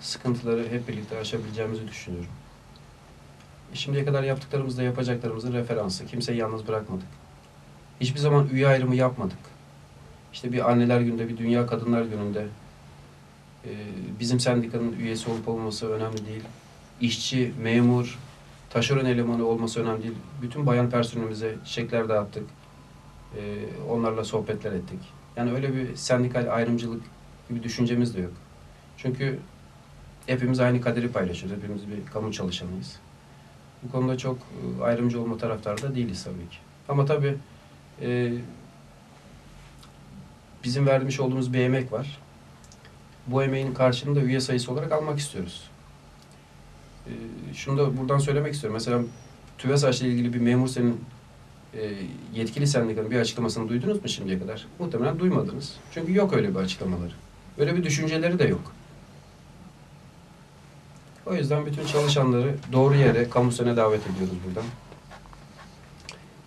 sıkıntıları hep birlikte aşabileceğimizi düşünüyorum. Şimdiye kadar yaptıklarımızda yapacaklarımızın referansı. Kimseyi yalnız bırakmadık. Hiçbir zaman üye ayrımı yapmadık. İşte bir anneler günde, bir dünya kadınlar gününde e, bizim sendikanın üyesi olup olmaması önemli değil. İşçi, memur, taşeron elemanı olması önemli değil. Bütün bayan personelimize çiçekler dağıttık. E, onlarla sohbetler ettik. Yani öyle bir sendikal ayrımcılık gibi düşüncemiz de yok. Çünkü hepimiz aynı kaderi paylaşıyoruz. Hepimiz bir kamu çalışanıyız. Bu konuda çok e, ayrımcı olma taraftarı da değiliz tabii ki. Ama tabii e, bizim vermiş olduğumuz bir emek var. Bu emeğin karşılığını da üye sayısı olarak almak istiyoruz. E, şunu da buradan söylemek istiyorum. Mesela TÜVESAŞ ile ilgili bir memur senin e, yetkili sendikanın bir açıklamasını duydunuz mu şimdiye kadar? Muhtemelen duymadınız. Çünkü yok öyle bir açıklamaları. Öyle bir düşünceleri de yok. O yüzden bütün çalışanları doğru yere, kamusuna davet ediyoruz buradan.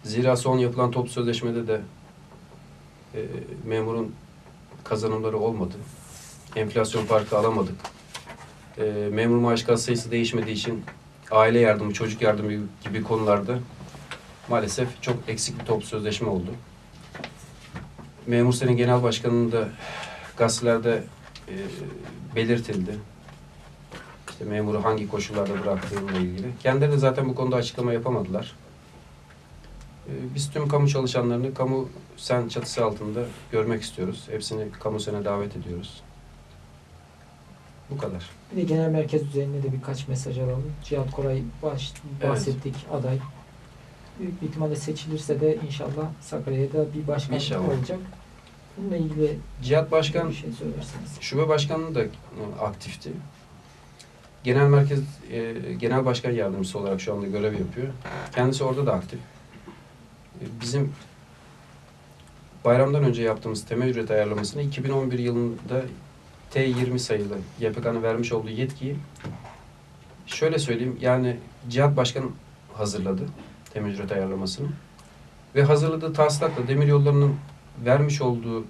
Zira son yapılan toplu sözleşmede de e, memurun kazanımları olmadı. Enflasyon farkı alamadık. E, memur maaş kat sayısı değişmediği için aile yardımı, çocuk yardımı gibi konularda maalesef çok eksik bir toplu sözleşme oldu. Memur Sen'in genel başkanının da gazetelerde e, belirtildi. İşte memuru hangi koşullarda bıraktığıyla ilgili. Kendileri de zaten bu konuda açıklama yapamadılar. E, biz tüm kamu çalışanlarını kamu sen çatısı altında görmek istiyoruz. Hepsini kamu sene davet ediyoruz. Bu kadar. Bir de genel merkez düzeyinde de birkaç mesaj alalım. Cihat Koray baş, Evet. bahsettik aday. Büyük bir ihtimalle seçilirse de inşallah Sakarya'da bir başkan İnşallah. olacak. Bununla ilgili Cihat Başkan bir şey söylersiniz. Şube başkanlığı da aktifti. Genel merkez e, genel başkan yardımcısı olarak şu anda görev yapıyor. Kendisi orada da aktif. E, bizim bayramdan önce yaptığımız temel ücret ayarlamasını 2011 yılında T20 sayılı YPK'nın vermiş olduğu yetkiyi şöyle söyleyeyim yani Cihat Başkan hazırladı temel ücret ayarlamasını ve hazırladığı taslakla demir yollarının vermiş olduğu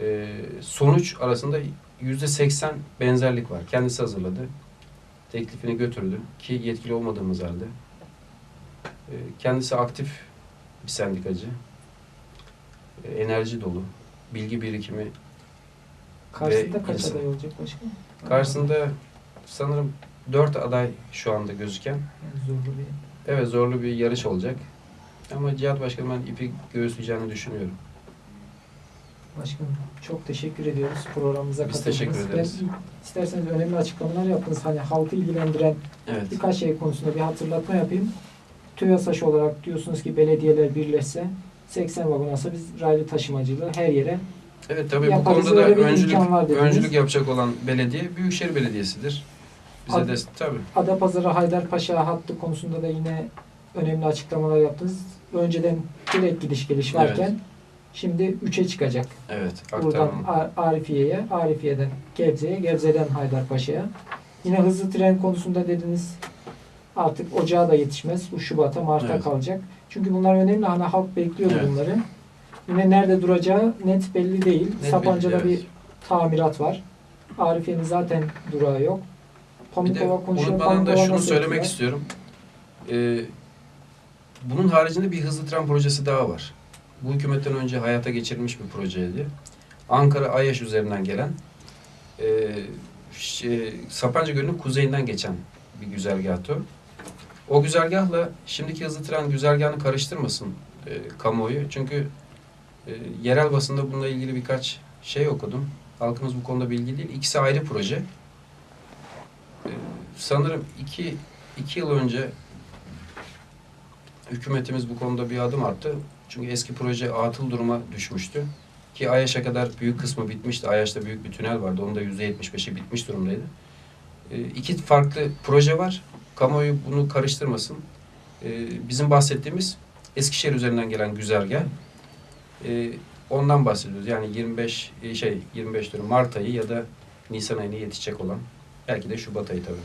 e, sonuç arasında yüzde seksen benzerlik var. Kendisi hazırladı. Teklifini götürdü ki yetkili olmadığımız halde. E, kendisi aktif bir sendikacı. E, enerji dolu. Bilgi birikimi. Karşısında kaç insan- aday olacak başkan? Karşısında sanırım dört aday şu anda gözüken. Yani zorlu bir Evet zorlu bir yarış olacak. Ama Cihat Başkanım ben ipi göğüsleyeceğini düşünüyorum. Başkanım çok teşekkür ediyoruz programımıza Biz katıldınız. teşekkür ederiz. Ben, isterseniz önemli açıklamalar yaptınız. Hani halkı ilgilendiren Evet. birkaç şey konusunda bir hatırlatma yapayım. TÜYASAŞ olarak diyorsunuz ki belediyeler birleşse 80 vagon alsa biz raylı taşımacılığı her yere Evet tabii bu konuda da öncülük, öncülük yapacak olan belediye Büyükşehir Belediyesi'dir. Bize Ad- de tabii. Adapazarı Haydarpaşa hattı konusunda da yine önemli açıklamalar yaptınız. Önceden direkt gidiş geliş varken şimdi 3'e çıkacak. Evet, Buradan Arifiye'ye, Arifiye'den Gebze'ye, Gebze'den Haydarpaşa'ya. Yine hızlı tren konusunda dediniz artık ocağa da yetişmez. Bu Şubat'a, Mart'a Evet. kalacak. Çünkü bunlar önemli. Hani halk bekliyor Evet. bunları. Yine nerede duracağı net belli değil. Net Sapanca'da belli, evet. bir tamirat var. Arifiye'nin zaten durağı yok. Pamukova konuşuyor. unutmadan da şunu söylemek yapıyorlar? istiyorum. Ee, bunun haricinde bir hızlı tren projesi daha var. Bu hükümetten önce hayata geçirilmiş bir projeydi. Ankara Ayaş üzerinden gelen e, şey, Sapanca Gölü'nün kuzeyinden geçen bir güzergahtı. o. Güzergahla şimdiki hızlı tren güzergahını karıştırmasın e, kamuoyu. Çünkü e, yerel basında bununla ilgili birkaç şey okudum. Halkımız bu konuda bilgi değil. İkisi ayrı proje. Ee, sanırım iki, iki yıl önce hükümetimiz bu konuda bir adım attı. Çünkü eski proje atıl duruma düşmüştü. Ki Ayaş'a kadar büyük kısmı bitmişti. Ayaş'ta büyük bir tünel vardı. Onun da yüzde yetmiş beşi bitmiş durumdaydı. Ee, iki farklı proje var. Kamuoyu bunu karıştırmasın. Ee, bizim bahsettiğimiz Eskişehir üzerinden gelen güzergah. Ee, ondan bahsediyoruz. Yani 25 e, şey 25 diyorum Mart ayı ya da Nisan ayına yetişecek olan. Belki de Şubat ayı tabii.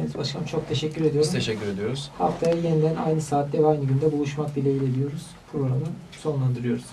Evet başkanım çok teşekkür ediyorum. Biz teşekkür ediyoruz. Haftaya yeniden aynı saatte ve aynı günde buluşmak dileğiyle diyoruz. Programı sonlandırıyoruz.